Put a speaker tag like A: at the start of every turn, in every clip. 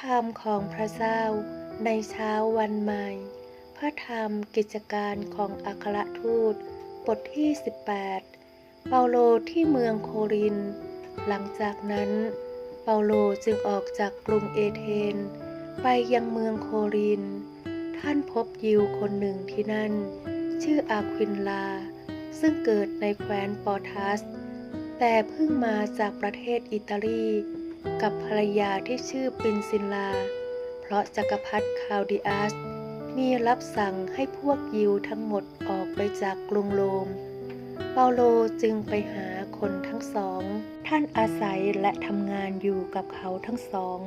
A: คำของพระเจ้าในเช้าวันใหม่ พระธรรมกิจการของอัครทูต บทที่ 18 เปาโลที่เมืองโคริน หลังจากนั้น เปาโลจึงออกจากกรุงเอเธน ไปยังเมืองโคริน ท่านพบยิวคนหนึ่งที่นั่น ชื่ออาควินลา ซึ่งเกิดในแคว้นปอทัส แต่เพิ่งมาจากประเทศอิตาลี กับภรรยาที่ชื่อปินซินลา เพราะจักรพรรดิคาวดิอัสมีรับสั่งให้พวกยิวทั้งหมดออกไปจากกรุงโรม เปาโลจึงไปหาคนทั้งสอง ท่านอาศัยและทำงานอยู่กับเขาทั้งสอง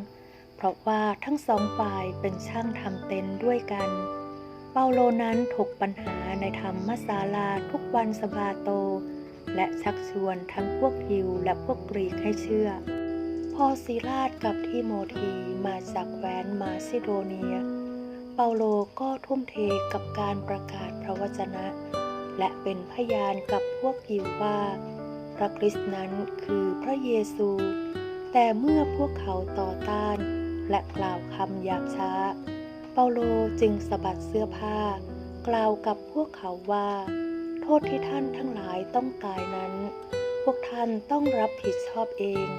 A: เพราะว่าทั้งสองฝ่ายเป็นช่างทำเต็นท์ด้วยกัน เปาโลนั้นถกปัญหาในธรรมศาลาทุกวันสบาโต และชักชวนทั้งพวกยิวและพวกกรีกให้เชื่อ พอซีลาดกับทิโมธีมาจากแคว้นมาซิโดเนีย เปาโลก็ทุ่มเทกับการประกาศพระวจนะ และเป็นพยานกับพวกยิวว่า พระคริสต์นั้นคือพระเยซู แต่เมื่อพวกเขาต่อต้าน และกล่าวคำหยาบช้า เปาโลจึงสะบัดเสื้อผ้า กล่าวกับพวกเขาว่า โทษที่ท่านทั้งหลายต้องตายนั้น พวกท่านต้องรับผิดชอบเอง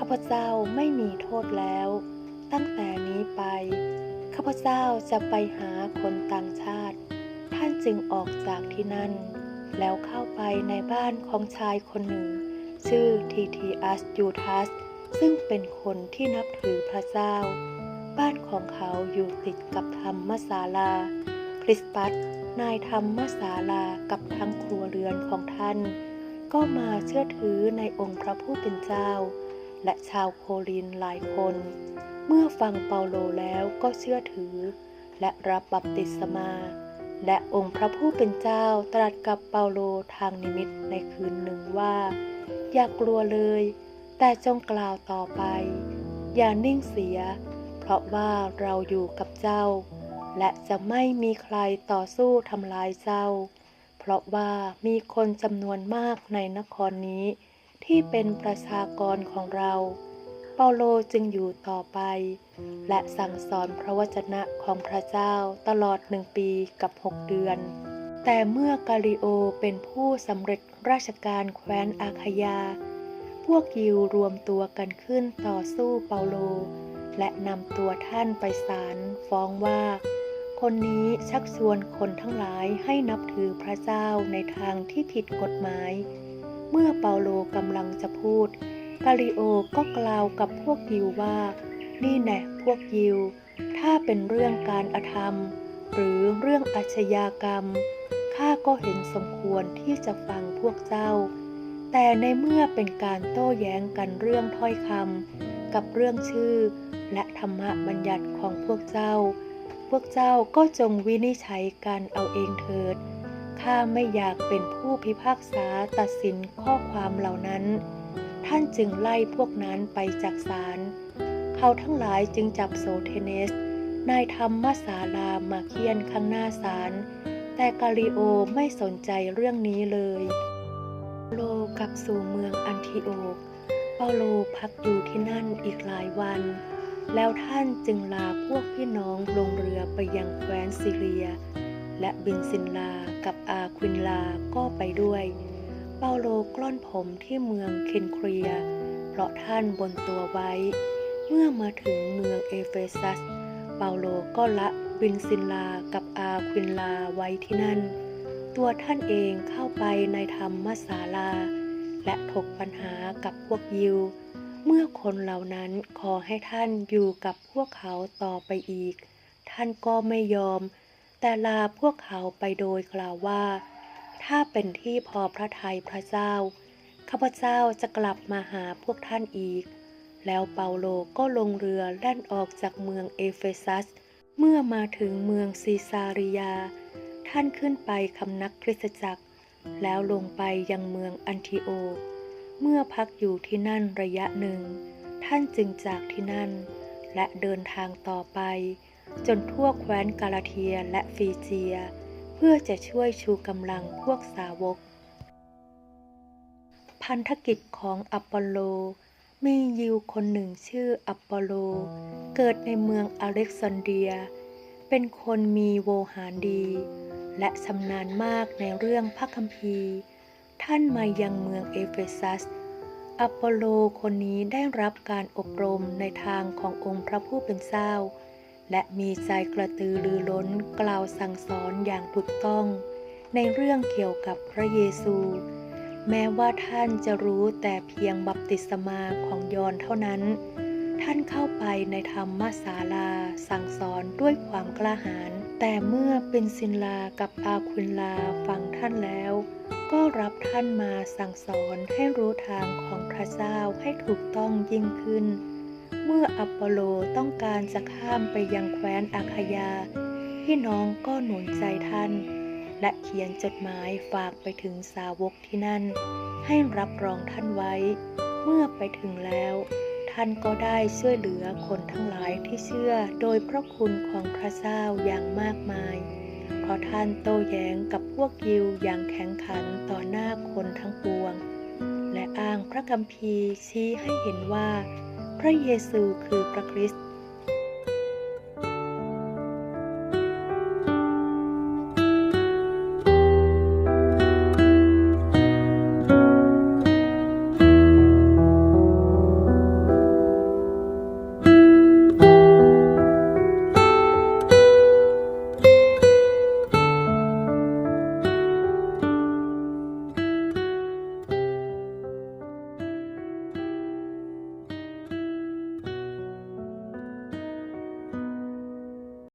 A: ข้าพเจ้าไม่มีโทษแล้ว ตั้งแต่นี้ไป ข้าพเจ้าจะไปหาคนต่างชาติ ท่านจึงออกจากที่นั่น แล้วเข้าไปในบ้านของชายคนหนึ่ง ชื่อทีทีอัสยูทัสซึ่งเป็นคนที่นับถือพระเจ้า บ้านของเขาอยู่ติดกับธรรมศาลา คริสปัสนายธรรมศาลากับทั้งครัวเรือนของท่าน ก็มาเชื่อถือในองค์พระผู้เป็นเจ้า และชาวโครินหลายคน เมื่อฟังเปาโลแล้วก็เชื่อถือ และรับบัพติศมา และองค์พระผู้เป็นเจ้าตรัสกับเปาโลทางนิมิตในคืนหนึ่งว่า อย่ากลัวเลย แต่จงกล่าวต่อไป อย่านิ่งเสีย เพราะว่าเราอยู่กับเจ้า และจะไม่มีใครต่อสู้ทำลายเจ้า เพราะว่ามีคนจำนวนมากในนครนี้ ที่เป็นประชากรของเรา เปาโลจึงอยู่ต่อไป และสั่งสอนพระวจนะของพระเจ้าตลอดหนึ่งปีกับหกเดือน แต่เมื่อกาลิโอเป็นผู้สำเร็จราชการแคว้นอาคายา พวกยิวรวมตัวกันขึ้นต่อสู้เปาโล และนำตัวท่านไปศาลฟ้องว่าคนนี้ชักชวนคนทั้งหลายให้นับถือพระเจ้าในทางที่ผิดกฎหมาย เมื่อเปาโลกำลังจะพูดกาลิโอก็กล่าวกับพวกยิวว่า นี่แน่พวกยิว ถ้าเป็นเรื่องการอธรรม หรือเรื่องอาชญากรรม ข้าก็เห็นสมควรที่จะฟังพวกเจ้า แต่ในเมื่อเป็นการโต้แย้งกันเรื่องถ้อยคำกับเรื่องชื่อ และธรรมบัญญัติของพวกเจ้า พวกเจ้าก็จงวินิจฉัยกันเอาเองเถิด ข้าไม่อยากเป็นผู้พิพากษาตัดสินข้อความเหล่านั้น ท่านจึงไล่พวกนั้นไปจากศาล เขาทั้งหลายจึงจับโซเทเนส นายธรรมศาลามาเคียนข้างหน้าศาล แต่กาลิโอไม่สนใจเรื่องนี้เลย โลกลับสู่เมืองอันทิโอกเปาโลพักอยู่ที่นั่นอีกหลายวัน แล้วท่านจึงลาพวกพี่น้องลงเรือไปยังแคว้นซิเรีย และบินซินลากับอาควินลาก็ไปด้วย เปาโลกล้อนผมที่เมืองเคนเครีย เพราะท่านบนตัวไว้ เมื่อมาถึงเมืองเอเฟซัส เปาโลก็ละบินซินลากับอาควินลาไว้ที่นั่น ตัวท่านเองเข้าไปในธรรมศาลา และถกปัญหากับพวกยิว เมื่อคนเหล่านั้นขอให้ท่านอยู่กับพวกเขาต่อไปอีก ท่านก็ไม่ยอม แต่ลาพวกเขาไปโดยกล่าวว่า ถ้าเป็นที่พอพระทัยพระเจ้าข้าพเจ้าจะกลับมาหาพวกท่านอีก แล้วเปาโลก็ลงเรือแล่นออกจากเมืองเอเฟซัส เมื่อมาถึงเมืองซีซาริยา ท่านขึ้นไปคำนักคริสตจักร แล้วลงไปยังเมืองอันทิโอ เมื่อพักอยู่ที่นั่นระยะหนึ่ง ท่านจึงจากที่นั่น และเดินทางต่อไป จนทั่วแคว้นกาลาเทียและฟีเจีย เพื่อจะช่วยชูกำลังพวกสาวก พันธกิจของอัปโปโล มียิวคนหนึ่งชื่ออัปโปโล เกิดในเมืองอเล็กซานเดีย เป็นคนมีโวหารดี และชำนาญมากในเรื่องพระคัมภีร์ ท่านมายังเมืองเอเฟซัสอัปโปโลคนนี้ได้รับการอบรมในทางขององค์พระผู้เป็นเจ้า และมีใจกระตือรือร้นกล่าวสั่งสอนอย่างถูกต้อง ในเรื่องเกี่ยวกับพระเยซู แม้ว่าท่านจะรู้แต่เพียงบัพติศมาของยอนเท่านั้น ท่านเข้าไปในธรรมศาลาสั่งสอนด้วยความกล้าหาญแต่เมื่อเป็นซินลากับอาควินลาฟังท่านแล้ว ก็รับท่านมาสั่งสอนให้รู้ทางของพระเจ้าให้ถูกต้องยิ่งขึ้น เมื่ออัปโปโลต้องการจะข้ามไปยังแคว้นอาคายา พี่น้องก็หนุนใจท่าน และเขียนจดหมายฝากไปถึงสาวกที่นั่น ให้รับรองท่านไว้ เมื่อไปถึงแล้ว ท่านก็ได้ช่วยเหลือคนทั้งหลายที่เชื่อโดยพระคุณของพระเจ้าอย่างมากมายเพราะท่านโต้แย้งกับพวกยิวอย่างแข็งขันต่อหน้าคนทั้งปวง และอ้างพระคัมภีร์ชี้ให้เห็นว่า พระเยซูคือพระคริสต์